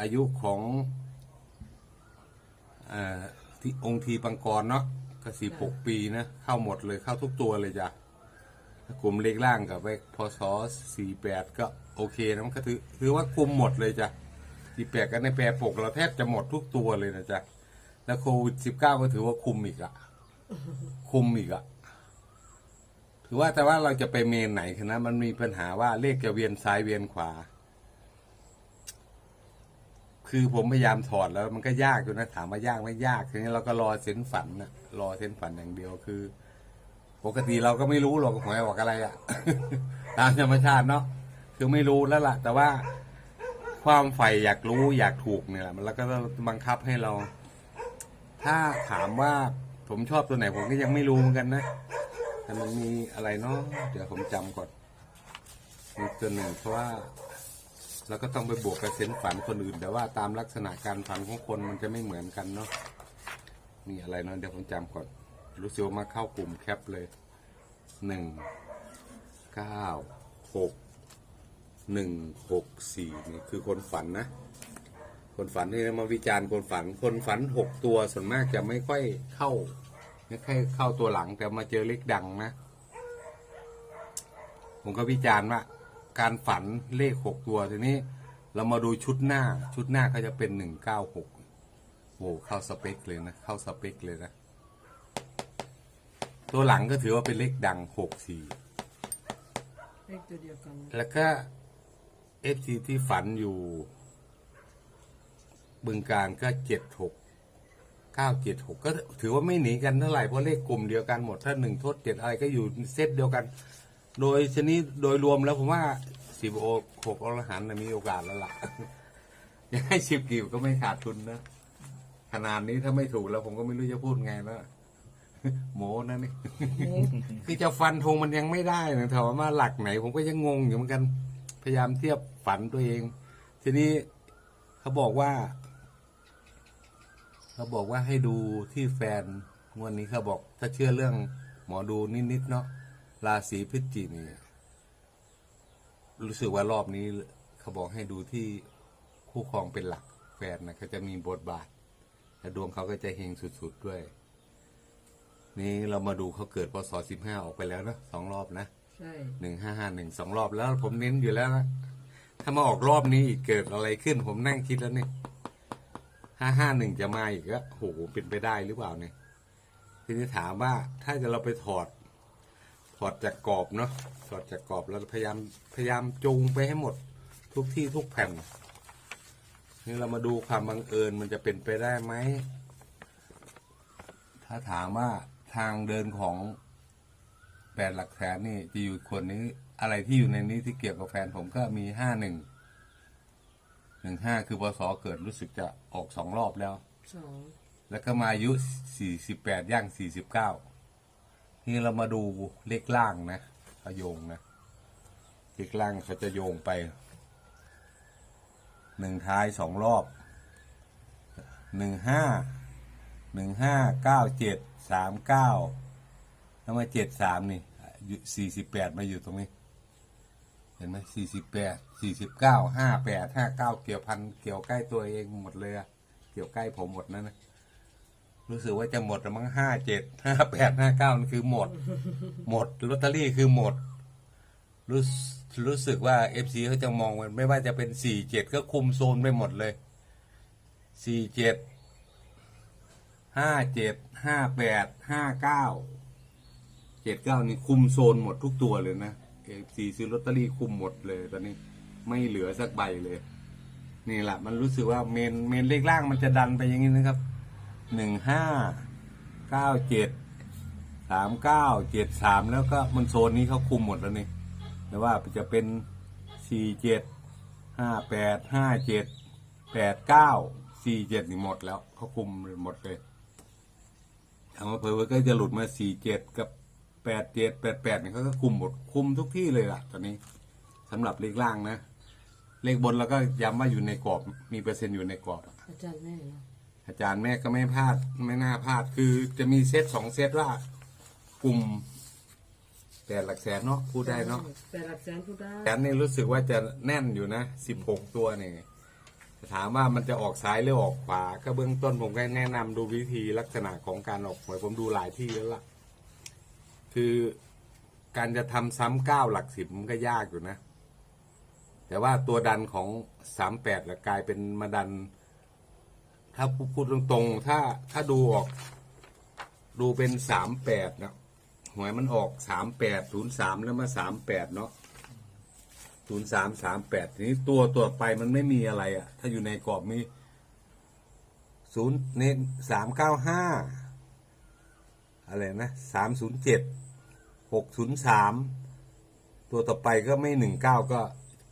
อายุของอที่องค์ทีปังกรเนาะก็สิบหกปีนะเข้าหมดเลยเข้าทุกตัวเลยจ้ะกลุ่มเล็กล่างกับไปพศสี่แปดก็โอเคนะมันก็ถือถือว่าคุมหมดเลยจ้ะสี่แปดกันในแปรปกเราแทบจะหมดทุกตัวเลยนะจ๊ะแล้วโควิดสิบเก้าก็ถือว่าคุมอีกอะคุมอีกอะถือว่าแต่ว่าเราจะไปเมนไหนคณะมันมีปัญหาว่าเลขจะเวียนซ้ายเวียนขวา คือผมพยายามถอดแล้วมันก็ยากอยู่นะถามว่ายากไม่ยากทีนี้เราก็รอเส้นฝันนะรอเส้นฝันอย่างเดียวคือ ปกติเราก็ไม่รู้หรอกหวยออกอะไรอะตามธรรมชาติเนาะคือไม่รู้แล้วล่ะ แต่ว่าความใฝ่อยากรู้อยากถูกเนี่ยแหละมันแล้วก็บังคับให้เรา ถ้าถามว่าผมชอบตัวไหนผมก็ยังไม่รู้เหมือนกันนะแต่มันมีอะไรเนาะเดี๋ยวผมจำก่อนมีตัวหนึ่งเพราะว่า เราก็ต้องไปบวกกับเซนส์ฝันคนอื่น แต่ว่าตามลักษณะการฝันของคนมันจะไม่เหมือนกันเนาะมีอะไรเนาะเดี๋ยวผมจำก่อน รู้สึกว่ามาเข้ากลุ่มแคปเลยหนึ่งเก้าหกหนึ่งหกสี่นี่คือคนฝันนะ คนฝันที่มาวิจารณ์คนฝัน คนฝันหกตัวส่วนมากจะไม่ค่อยเข้า ไม่ค่อยเข้าตัวหลังแต่มาเจอเลขดังนะ ผมก็วิจารณ์ว่า การฝันเลขหกตัวทีนี้ เรามาดูชุดหน้า ชุดหน้าก็จะเป็นหนึ่งเก้าหกโอ้เข้าสเปคเลยนะ เข้าสเปคเลยนะ ตัวหลังก็ถือว่าเป็นเลขดังหกสี่เลขตัวเดียวกันนะแล้วก็เอฟซีที่ฝันอยู่ บึงการก็เจ็ดหกเก้าเจ็ดหกก็ถือว่าไม่หนีกันเท่าไหร่เพราะเลขกลุ่มเดียวกันหมดถ้าหนึ่งทดเจ็ดอะไรก็อยู่เซตเดียวกัน โดยชนิดโดยรวมแล้วผมว่าสิบโอหกอรหันต์น่ะมีโอกาสแล้วล่ะ ยังให้ชิบกิวก็ไม่ขาดทุนนะขนาดนี้ถ้าไม่ถูกแล้วผมก็ไม่รู้จะพูดไงแล้ว โมนะนี่ คือจะฟันธงมันยังไม่ได้นะถามว่าหลักไหน ผมก็ยังงงอยู่เหมือนกัน พยายามเทียบฝันตัวเอง ทีนี้เขาบอกว่า เขาบอกว่าให้ดูที่แฟนงวันนี้เขาบอก ถ้าเชื่อเรื่องหมอดูนิดๆเนาะ ราศีพฤศจิกนี่รู้สึกว่ารอบนี้เขาบอกให้ดูที่คู่ครองเป็นหลักแฟนนะเขาจะมีบทบาท และดวงเขาก็จะเฮงสุดๆด้วย นี่เรามาดูเขาเกิดพศสิบห้าออกไปแล้วนะสองรอบนะใช่หนึ่งห้าห้าหนึ่งสองรอบแล้วผมเน้นอยู่แล้วนะถ้ามาออกรอบนี้อีกเกิดอะไรขึ้น ผมนั่งคิดแล้วนี่ห้าห้าหนึ่งจะมาอีกก็โหเป็นไปได้หรือเปล่าเนี่ยทีนี้ถามว่าถ้าจะเราไปถอด ถอดจากกรอบเนาะถอดจากกรอบแล้วพยายามพยายามจูงไปให้หมด ทุกที่ทุกแผ่น นี่เรามาดูความบังเอิญมันจะเป็นไปได้ไหม ถ้าถามว่าทางเดินของแฟนหลักแสนนี่จะอยู่คนนี้ อะไรที่อยู่ในนี้ที่เกี่ยวกับแฟนผมก็มีห้าหนึ่งหนึ่งห้าคือพศเกิดรู้สึกจะออกสองรอบแล้วสองแล้วก็มาอายุสี่สิบแปดย่างสี่สิบเก้า นี่เรามาดูเลขล่างนะเขาโยงนะเลขล่างเขาจะโยงไปหนึ่งท้ายสองรอบหนึ่งห้าหนึ่งห้าเก้าเจ็ดสามเก้าแล้วมาเจ็ดสามนี่สี่สิบแปดมาอยู่ตรงนี้ เห็นไหมสี่สิบแปดสี่สิบเก้าห้าแปดห้าเก้าเกี่ยวพันเกี่ยวใกล้ตัวเองหมดเลย เกี่ยวใกล้ผมหมดนั่นนะ รู้สึกว่าจะหมดแล้วมั้งห้าเจ็ดห้าแปดห้าเก้านั่นคือหมด หมดลอตเตอรี่คือหมด รู้รู้สึกว่าเอฟซีเขาจะมองมันไม่ว่าจะเป็นสี่เจ็ดก็คุมโซนไปหมดเลยสี่เจ็ดห้าเจ็ดห้าแปดห้าเก้าเจ็ดเก้านี่คุมโซนหมดทุกตัวเลยนะเอฟซีซื้อลอตเตอรี่คุมหมดเลยตอนนี้ไม่เหลือสักใบเลย นี่แหละมันรู้สึกว่าเมนเมนเลขล่างมันจะดันไปอย่างนี้นะครับ หนึ่งห้าเก้าเจ็ดสามเก้าเจ็ดสามแล้วก็มันโซนนี้เขาคุมหมดแล้วนี่แต่ว่าจะเป็นสี่เจ็ดห้าแปดห้าเจ็ดแปดเก้าสี่เจ็ดนี่หมดแล้วเขาคุมหมดเลยถามาเพอก็จะหลุดมาสี่เจ็ดกับแปดเจ็ดแปดแปดนี่เขาก็คุมหมดคุมทุกที่เลยล่ะ ตอนนี้สำหรับเลขล่างนะ เลขบนเราก็ย้ำว่าอยู่ในกรอบ มีเปอร์เซ็นต์อยู่ในกรอบอาจารย์แม่ อาจารย์แม่ก็ไม่พลาดไม่น่าพลาดคือจะมีเซตสองเซตว่ากลุ่มแต่หลักแสนเนาะพูดได้เนาะแต่หลักแสนพูดได้แสนนี่รู้สึกว่าจะแน่นอยู่นะสิบหกตัวนี่ถามว่ามันจะออกซ้ายหรือออกขวา ก็เบื้องต้นผมก็แนะนำดูวิธีลักษณะของการออกหวยผมดูหลายที่แล้วล่ะ คือการจะทำซ้ำเก้าหลักสิบมันก็ยากอยู่นะ แต่ว่าตัวดันของสามแปดกลายเป็นมาดัน ถ้าพูดตรงๆ ถ้าถ้าดูออก ดูเป็นสามแปดนะหวยมันออกสามแปดศูนย์สามแล้วมาสามแปดเนาะศูนย์สามสามแปดทีนี้ตัวตัวไปมันไม่มีอะไรอะ่ะ ถ้าอยู่ในกรอบมีศูนย์เน้นสามเก้าห้าอะไรนะสามศูนย์เจ็ดหกศูนย์สามตัวต่อไปก็ไม่หนึ่งเก้าก็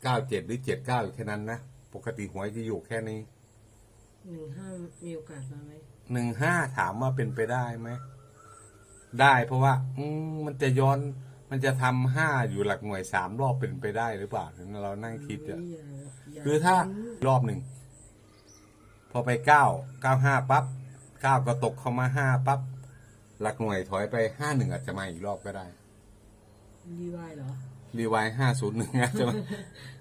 เก้าเจ็ดหรือเจ็ดเก้าอยู่แค่นั้นนะ ปกติหวยจะอยู่แค่นี้ หนึ่งห้ามีโอกาสมาไหมหนึ่งห้าถามว่าเป็นไปได้ไหม ได้เพราะว่า อืมมันจะย้อน มันจะทำห้าอยู่หลักหน่วยสามรอบเป็นไปได้หรือเปล่าเรานั่งคิดอะอย่าอย่าคือถ้ารอบหนึ่ง พอไปเก้าเก้าห้าปั๊บเก้าก็ตกเข้ามาห้าปั๊บหลักหน่วยถอยไปห้าหนึ่งอาจจะมาอีกรอบก็ได้ รีไวายเหรอรีไวห้าศูนย์หนึ่งอาจจะมา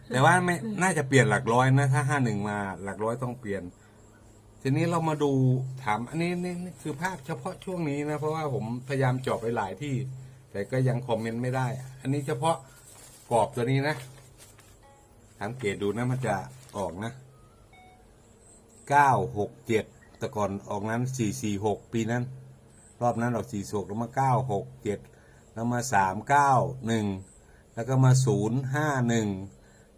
แต่ว่าไม่น่าจะเปลี่ยนหลักร้อยนะ ถ้าห้าหนึ่งมา หลักร้อยต้องเปลี่ยน ทีนี้เรามาดูถามอันนี้นี่นี่คือภาพเฉพาะช่วงนี้นะ เพราะว่าผมพยายามเจอบไปหลายที่ แต่ก็ยังคอมเมนต์ไม่ได้ อันนี้เฉพาะกรอบตัวนี้นะสังเกตดูนะมันจะออกนะเก้าหกเจ็ดแต่ก่อนออกนั้นสี่สี่หกปีนั้น รอบนั้นออกสี่หกแล้วมาเก้าหกเจ็ดแล้วมาสามเก้าหนึ่งแล้วก็มาศูนย์ห้าหนึ่ง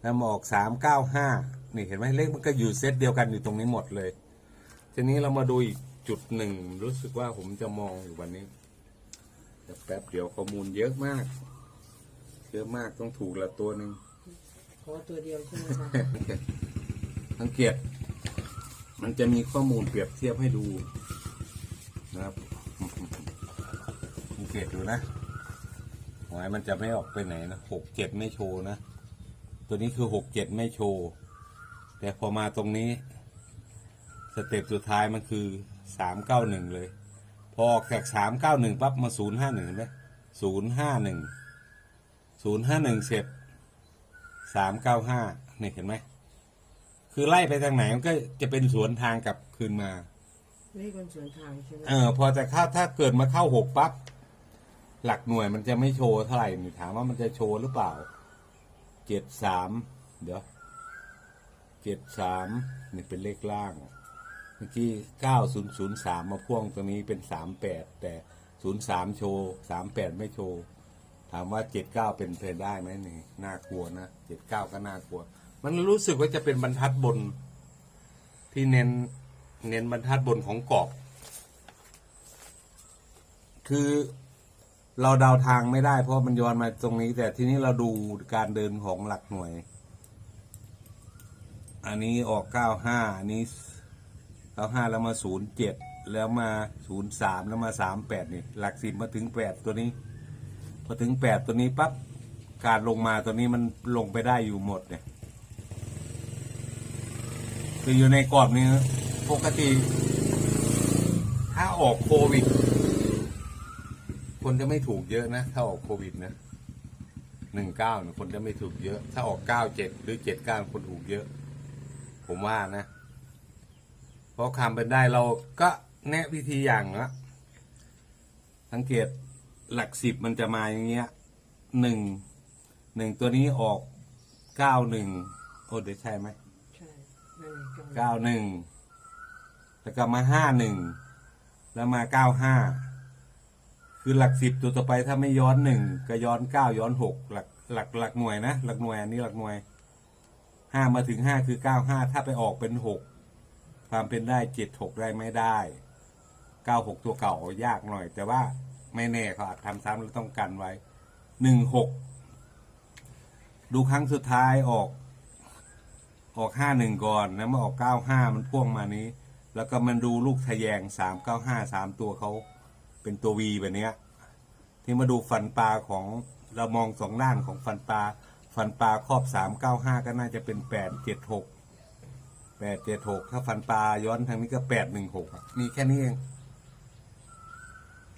แล้วมาออกสามเก้าห้านี่เห็นไหมเลขมันก็อยู่เซตเดียวกันอยู่ตรงนี้หมดเลย ทีนี้เรามาดูอีกจุดหนึ่ง รู้สึกว่าผมจะมองอยู่วันนี้แต่แป๊บเดียวข้อมูลเยอะมาก เยอะมากต้องถูกละตัวหนึ่งขอตัวเดียวใช่ไหมคะสังเกตมันจะมีข้อมูลเปรียบเทียบให้ดูนะครับสังเกตดูนะหวยมันจะไม่ออกไปไหนนะหกเจ็ดไม่โชว์นะ ตัวนี้คือหกเจ็ดไม่โชว์ แต่พอมาตรงนี้ สเต็ปสุดท้ายมันคือสามเก้าหนึ่งเลย พอออกจากสามเก้าหนึ่งปั๊บมาศูนย์ห้าหนึ่งเห็นไหมศูนย์ห้าหนึ่งศูนย์ห้าหนึ่งเสร็จสามเก้าห้านี่เห็นไหม คือไล่ไปทางไหนมันก็จะเป็นสวนทางกลับคืนมาเลขคนสวนทางใช่ไหมเออพอจะเข้าถ้าเกิดมาเข้าหกปั๊บหลักหน่วยมันจะไม่โชว์เท่าไหร่นี่ถามว่ามันจะโชว์หรือเปล่าเจ็ดสามเดี๋ยวเจ็ดสามนี่เป็นเลขล่างเมื่อกี้เก้าศูนย์ศูนย์สามมาพ่วงตรงนี้เป็นสามแปดแต่ศูนย์สามโชว์สามแปดไม่โชว์ ถามว่าเจ็ดเก้าเป็นเพลได้ไหมนี่น่ากลัวนะเจ็ดเก้าก็น่ากลัว มันรู้สึกว่าจะเป็นบรรทัดบน ที่เน้นเน้นบรรทัดบนของกรอบ คือเราเดาทางไม่ได้ เพราะมันย้อนมาตรงนี้ แต่ทีนี้เราดูการเดินของหลักหน่วย อันนี้ออกเก้าห้าอันนี้ เก้าห้าแล้วมาศูนย์เจ็ดแล้วมาศูนย์สามแล้วมาสามแปดนี่หลักสิบมาถึงแปดตัวนี้ พอถึงแปดตัวนี้ปั๊บการลงมาตัวนี้มันลงไปได้อยู่หมดเนี่ยคืออยู่ในกรอบนี้ปกติ ถ้าออกโควิด คนจะไม่ถูกเยอะนะ ถ้าออกโควิดนะหนึ่งเก้าเนี่ยคนจะไม่ถูกเยอะ ถ้าออกเก้าเจ็ดหรือเจ็ดเก้าคนถูกเยอะ ผมว่านะ ราะคำเป็นได้เราก็แนะวิธีอย่างละสังเกตหลักสิบมันจะมาอย่างเงี้ยหนึ่งหนึ่งตัวนี้ออกเก้าหนึ่งโอ้เดี๋ยวใช่ไหมใช่นั่นเองเก้าหนึ่งแล้วก็มาห้าหนึ่งแล้วมาเก้าห้าคือหลักสิบตัวต่อไปถ้าไม่ย้อนหนึ่งก็ย้อนเก้าย้อนหกหลักหลักหลักหน่วยนะหลักหน่วยอันนี้หลักหน่วยห้ามาถึงห้าคือเก้าห้าถ้าไปออกเป็นหก ความเป็นได้เจ็ดหกได้ไม่ได้เก้าหกตัวเก่ายากหน่อย แต่ว่าไม่แน่เขาอาจทำซ้ำแล้วต้องกันไว้หนึ่งหกดูครั้งสุดท้ายออก ออกห้าหนึ่งก่อนแล้วมาออกเก้าห้ามันพ่วงมานี้ แล้วก็มันดูลูกทะแยงสามเก้าห้าสามตัวเขาเป็นตัววีแบบเนี้ย ที่มาดูฟันปลาของเรามองสองด้านของฟันปลาฟันปลาครอบสามเก้าห้าก็น่าจะเป็นแปดเจ็ดหก แปดเจ็ดหกถ้าฟันปลาย้อนทางนี้ก็แปดหนึ่งหกมีแค่นี้เอง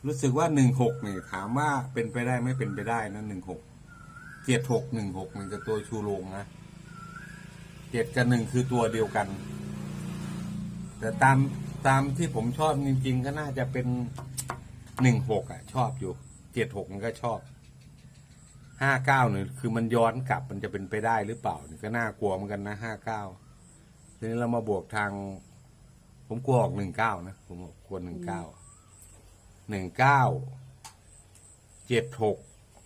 รู้สึกว่าหนึ่งหกนี่ถามว่าเป็นไปได้ไม่เป็นไปได้นะหนึ่งหกเจ็ดหกหนึ่งหกมันจะตัวชูโรงนะเจ็ดกับหนึ่งคือตัวเดียวกัน แต่ตามตามที่ผมชอบจริง ๆ ก็น่าจะเป็นหนึ่งหกอะ ชอบอยู่เจ็ดหกมันก็ชอบห้าเก้าเนี่ยคือมันย้อนกลับมันจะเป็นไปได้หรือเปล่านี่ก็น่ากลัวเหมือนกันนะห้าเก้า ทีนี้เรามาบวกทาง ผมกลัวออกหนึ่งเก้านะ ผมบอกกลัวหนึ่งเก้าหนึ่งเก้าเจ็ดหก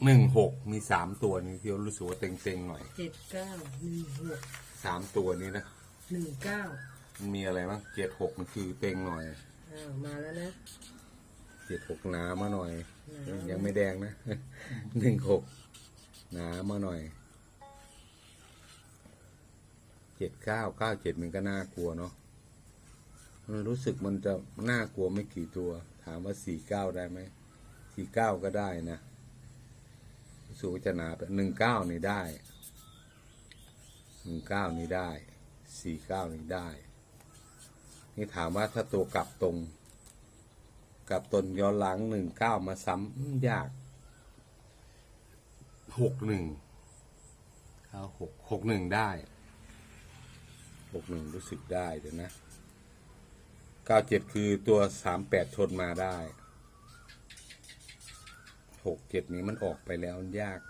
หนึ่งหกมีสามตัวนี้ที่รู้สึกว่าเต็งๆหน่อยเจ็ดเก้าหนึ่งหกสามตัวนี้นะหนึ่งเก้ามันมีอะไรบ้างเจ็ดหกมันคือเต็งหน่อยอ้าวมาแล้วนะเจ็ดหกหนามาหน่อยหนายังไม่แดงนะหนึ่งหกหนามาหน่อย เจ็ดเก้าเก้าเจ็ดมันก็น่ากลัวเนาะมันรู้สึกมันจะน่ากลัวไม่กี่ตัว ถามว่าสี่เก้าได้ไหมสี่เก้าก็ได้นะรู้สึกว่าจะหนาไปหนึ่งเก้านี่ได้หนึ่งเก้านี่ได้สี่เก้านี่ได้ นี่ถามว่าถ้าตัวกลับตรงกับตนย้อนหลังหนึ่งเก้ามาซ้ำอืมยากหกหนึ่งเอาหกหกหนึ่งได้ หกหนึ่งรู้สึกได้เดี๋ยวนะเก้าเจ็ดคือตัวสามแปดชนมาได้หกเจ็ดนี้มันออกไปแล้วยาก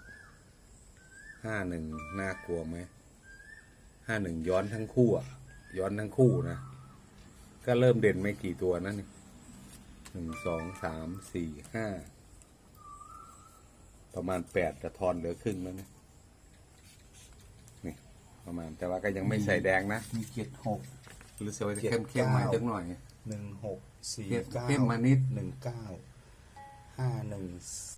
ห้าหนึ่งน่ากลัวไหมห้าหนึ่งย้อนทั้งคู่อะย้อนทั้งคู่นะ ก็เริ่มเด่นไม่กี่ตัวนั่นนี่หนึ่งสองสามสี่ห้าประมาณแปดกระทอนเหลือครึ่งแล้วนี่ยนี่ ประมาณ แต่ว่าก็ยังไม่ใส่แดงนะมีเจ็ดหกรู้สึกว่าจะเข้มเข้มๆมาจักหน่อย หนึ่งหกสี่เข้มเก้าเข้มมานิด หนึ่งเก้าห้าหนึ่ง